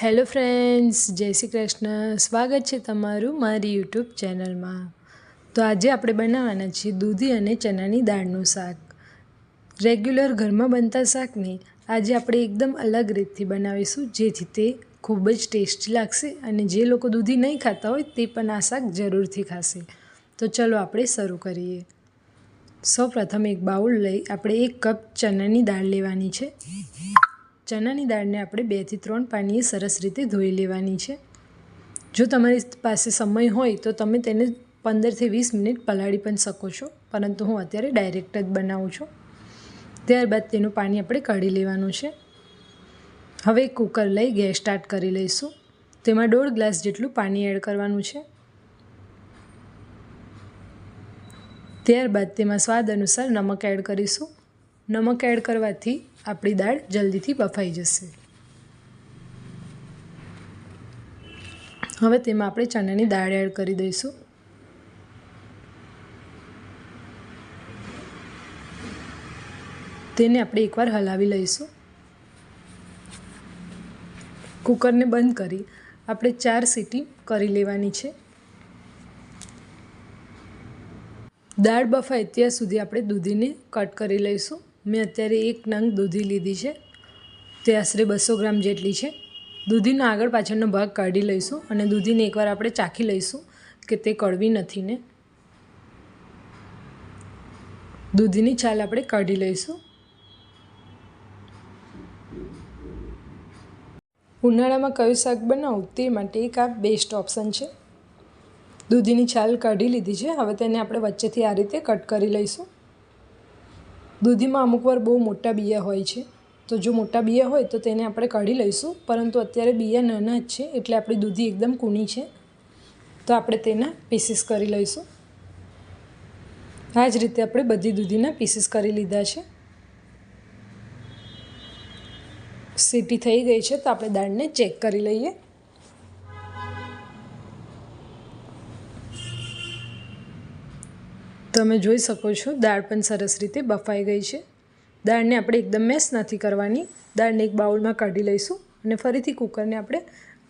Hello friends જય શ્રી કૃષ્ણ. સ્વાગત છે તમારું મારી યુટ્યુબ ચેનલમાં તો આજે આપણે બનાવવાના છીએ દૂધી અને ચણાની દાળનું શાક. રેગ્યુલર ઘરમાં બનતા શાકને આજે આપણે એકદમ અલગ રીતથી બનાવીશું, જેથી તે ખૂબ જ ટેસ્ટી લાગશે અને જે લોકો દૂધી નહીં ખાતા હોય તે પણ આ શાક જરૂરથી ખાશે. તો ચલો આપણે શરૂ કરીએ. સૌપ્રથમ એક બાઉલ લઈ આપણે એક કપ ચણાની દાળ લેવાની છે. ચણાની દાળને આપણે બેથી ત્રણ પાણીએ સરસ રીતે ધોઈ લેવાની છે. જો તમારી પાસે સમય હોય તો તમે તેને પંદરથી વીસ મિનિટ પલાળી પણ શકો છો. પરંતુ હું અત્યારે ડાયરેક્ટ જ બનાવું છું. ત્યારબાદ તેનું પાણી આપણે કાઢી લેવાનું છે. હવે કુકર લઈ ગેસ સ્ટાર્ટ કરી લઈશું. તેમાં દોઢ ગ્લાસ જેટલું પાણી એડ કરવાનું છે. ત્યારબાદ તેમાં સ્વાદ અનુસાર નમક એડ કરીશું. નમક એડ કરવાથી આપણી દાળ જલ્દીથી બફાઈ જશે. હવે તેમાં આપણે ચણાની દાળ એડ કરી દઈશું. તેને આપણે એકવાર હલાવી લઈશું. કુકરને બંધ કરી આપણે ચાર સીટી કરી લેવાની છે. દાળ બફાય ત્યાં સુધી આપણે દૂધીને કટ કરી લઈશું. મેં અત્યારે એક નંગ દૂધી લીધી છે. તે આશરે બસો ગ્રામ જેટલી છે. દૂધીનો આગળ પાછળનો ભાગ કાઢી લઈશું અને દૂધીને એકવાર આપણે ચાખી લઈશું કે તે કડવી નથી ને. દૂધીની છાલ આપણે કાઢી લઈશું. ઉનાળામાં કયું શાક બનાવું તે માટે એક આ બેસ્ટ ઓપ્શન છે. દૂધીની છાલ કાઢી લીધી છે. હવે તેને આપણે વચ્ચેથી આ રીતે કટ કરી લઈશું. દૂધીમાં અમુક વાર બહુ મોટા બિયા હોય છે. તો જો મોટા બિયા હોય તો તેને આપણે કાઢી લઈશું. પરંતુ અત્યારે બિયા નાના જ છે, એટલે આપણી દૂધી એકદમ કૂણી છે. તો આપણે તેના પીસીસ કરી લઈશું. આ જ રીતે આપણે બધી દૂધીના પીસીસ કરી લીધા છે. સીટી થઈ ગઈ છે, તો આપણે દાળને ચેક કરી લઈએ. તમે જોઈ શકો છો, દાળ પણ સરસ રીતે બફાઈ ગઈ છે. દાળને આપણે એકદમ મેસ નથી કરવાની. દાળને એક બાઉલમાં કાઢી લઈશું અને ફરીથી કુકરને આપણે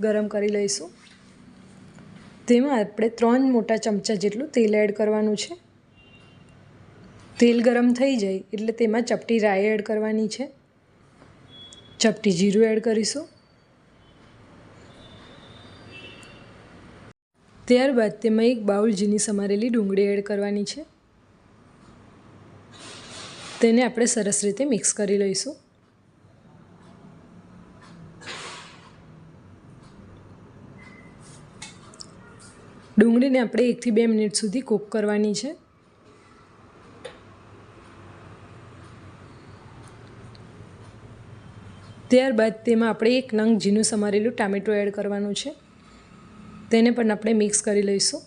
ગરમ કરી લઈશું. તેમાં આપણે ત્રણ મોટા ચમચા જેટલું તેલ એડ કરવાનું છે. તેલ ગરમ થઈ જાય એટલે તેમાં ચપટી રાઈ એડ કરવાની છે. ચપટી જીરું એડ કરીશું. ત્યારબાદ તેમાં એક બાઉલ ઝીણી સમારેલી ડુંગળી એડ કરવાની છે. તેને આપણે સરસ રીતે મિક્સ કરી લઈશું. ડુંગળીને આપણે એકથી બે મિનિટ સુધી કૂક કરવાની છે. ત્યારબાદ તેમાં આપણે એક નંગ ઝીણું સમારેલું ટામેટું એડ કરવાનું છે. તેને પણ આપણે મિક્સ કરી લઈશું.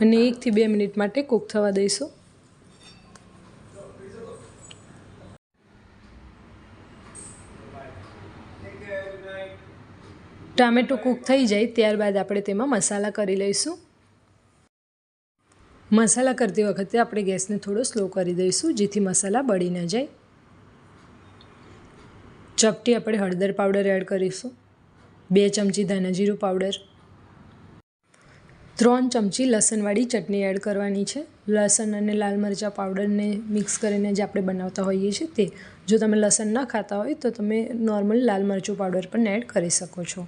અને એકથી બે મિનિટ માટે કૂક થવા દઈશું. ટામેટું કૂક થઈ જાય ત્યારબાદ આપણે તેમાં મસાલા કરી લઈશું. મસાલા કરતી વખતે આપણે ગેસને થોડો સ્લો કરી દઈશું જેથી મસાલા બળી ન જાય. ચપટી આપણે હળદર પાવડર એડ કરીશું. બે ચમચી ધાણાજીરું પાવડર. ત્રણ ચમચી લસણવાળી ચટણી એડ કરવાની છે. લસણ અને લાલ મરચાં પાવડરને મિક્સ કરીને જે આપણે બનાવતા હોઈએ છીએ તે. જો તમે લસણ ન ખાતા હોય તો તમે નોર્મલ લાલ મરચું પાવડર પણ એડ કરી શકો છો.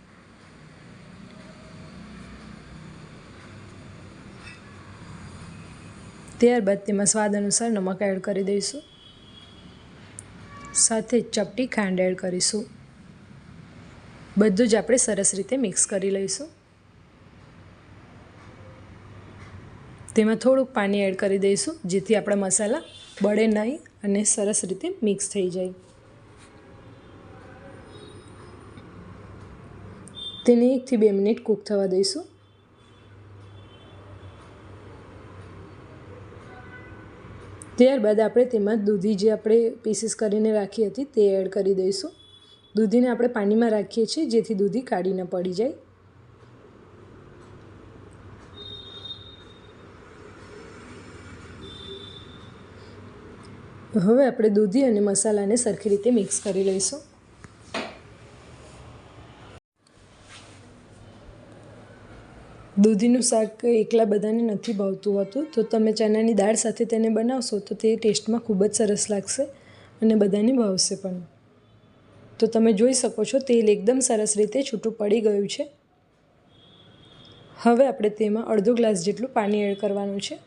ત્યારબાદ તેમાં સ્વાદ અનુસાર નમક એડ કરી દઈશું. સાથે ચપટી ખાંડ એડ કરીશું. બધું જ આપણે સરસ રીતે મિક્સ કરી લઈશું. તેમાં થોડુંક પાણી એડ કરી દઈશું, જેથી આપણા મસાલા બળે નહીં અને સરસ રીતે મિક્સ થઈ જાય. તેને એકથી બે મિનિટ કૂક થવા દઈશું. ત્યારબાદ આપણે તેમાં દૂધી જે આપણે પીસીસ કરીને રાખી હતી તે એડ કરી દઈશું. દૂધીને આપણે પાણીમાં રાખીએ છીએ જેથી દૂધી કાઢી ન પડી જાય. હવે આપણે દૂધી અને મસાલાને સરખી રીતે મિક્સ કરી લઈશું. દૂધીનું શાક એકલા બધાને નથી ભાવતું હોતું. તો તમે ચણાની દાળ સાથે તેને બનાવશો તો તે ટેસ્ટમાં ખૂબ જ સરસ લાગશે અને બધાને ભાવશે પણ. તો તમે જોઈ શકો છો તેલ એકદમ સરસ રીતે છૂટું પડી ગયું છે. હવે આપણે તેમાં અડધો ગ્લાસ જેટલું પાણી એડ કરવાનું છે.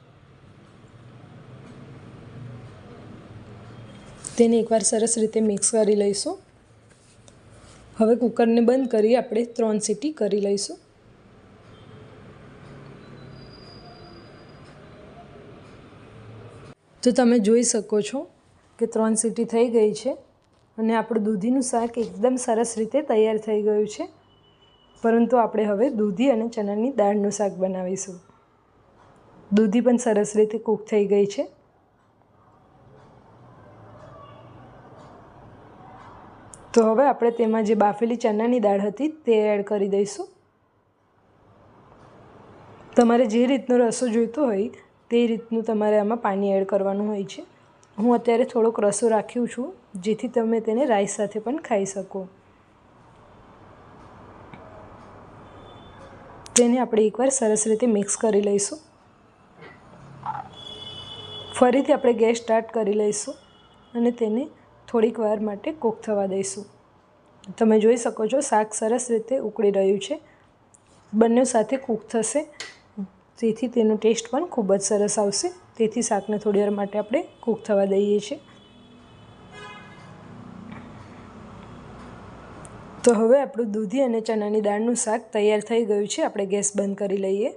તેને એકવાર સરસ રીતે મિક્સ કરી લઈશું. હવે કુકરને બંધ કરી આપણે ત્રણ સીટી કરી લઈશું. તો તમે જોઈ શકો છો કે ત્રણ સીટી થઈ ગઈ છે અને આપણું દૂધીનું શાક એકદમ સરસ રીતે તૈયાર થઈ ગયું છે. પરંતુ આપણે હવે દૂધી અને ચણાની દાળનું શાક બનાવીશું. દૂધી પણ સરસ રીતે કૂક થઈ ગઈ છે. તો હવે આપણે તેમાં જે બાફેલી ચણાની દાળ હતી તે એડ કરી દઈશું. તમારે જે રીતનો રસો જોઈતો હોય તે રીતનું તમારે આમાં પાણી એડ કરવાનું હોય છે. હું અત્યારે થોડોક રસો રાખ્યું છું, જેથી તમે તેને રાઈસ સાથે પણ ખાઈ શકો. તેને આપણે એકવાર સરસ રીતે મિક્સ કરી લઈશું. ફરીથી આપણે ગેસ સ્ટાર્ટ કરી લઈશું અને તેને થોડીક વાર માટે કૂક થવા દઈશું. તમે જોઈ શકો છો, શાક સરસ રીતે ઉકળી રહ્યું છે. બંને સાથે કૂક થશે. તેથી તેનો ટેસ્ટ પણ ખૂબ જ સરસ આવશે. તેથી શાકને થોડી વાર માટે આપણે કૂક થવા દઈએ છીએ. તો હવે આપણું દૂધી અને ચણાની દાળનું શાક તૈયાર થઈ ગયું છે. આપણે ગેસ બંધ કરી લઈએ.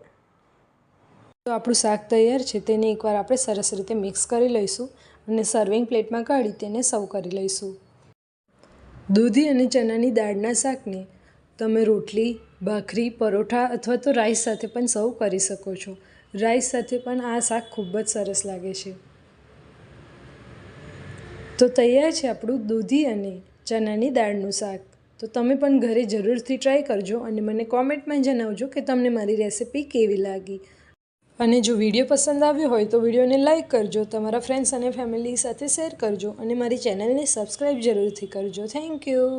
તો આપણું શાક તૈયાર છે. તેને એકવાર આપણે સરસ રીતે મિક્સ કરી લઈશું અને સર્વિંગ પ્લેટમાં કાઢી તેને સર્વ કરી લઈશું. દૂધી અને ચણાની દાળના શાકને તમે રોટલી ભાખરી, પરોઠા અથવા તો રાઈસ સાથે પણ સર્વ કરી શકો છો. રાઈસ સાથે પણ આ શાક ખૂબ જ સરસ લાગે છે. તો તૈયાર છે આપણું દૂધી અને ચણાની દાળનું શાક. તો તમે પણ ઘરે જરૂરથી ટ્રાય કરજો અને મને કોમેન્ટમાં જણાવજો કે તમને મારી રેસિપી કેવી લાગી. અને જો વીડિયો પસંદ આવ્યો હોય તો વિડીયોને લાઇક કરજો, તમારા ફ્રેન્ડ્સ અને ફેમિલી સાથે શેર કરજો અને મારી ચેનલને સબસ્ક્રાઈબ જરૂરથી કરજો. Thank you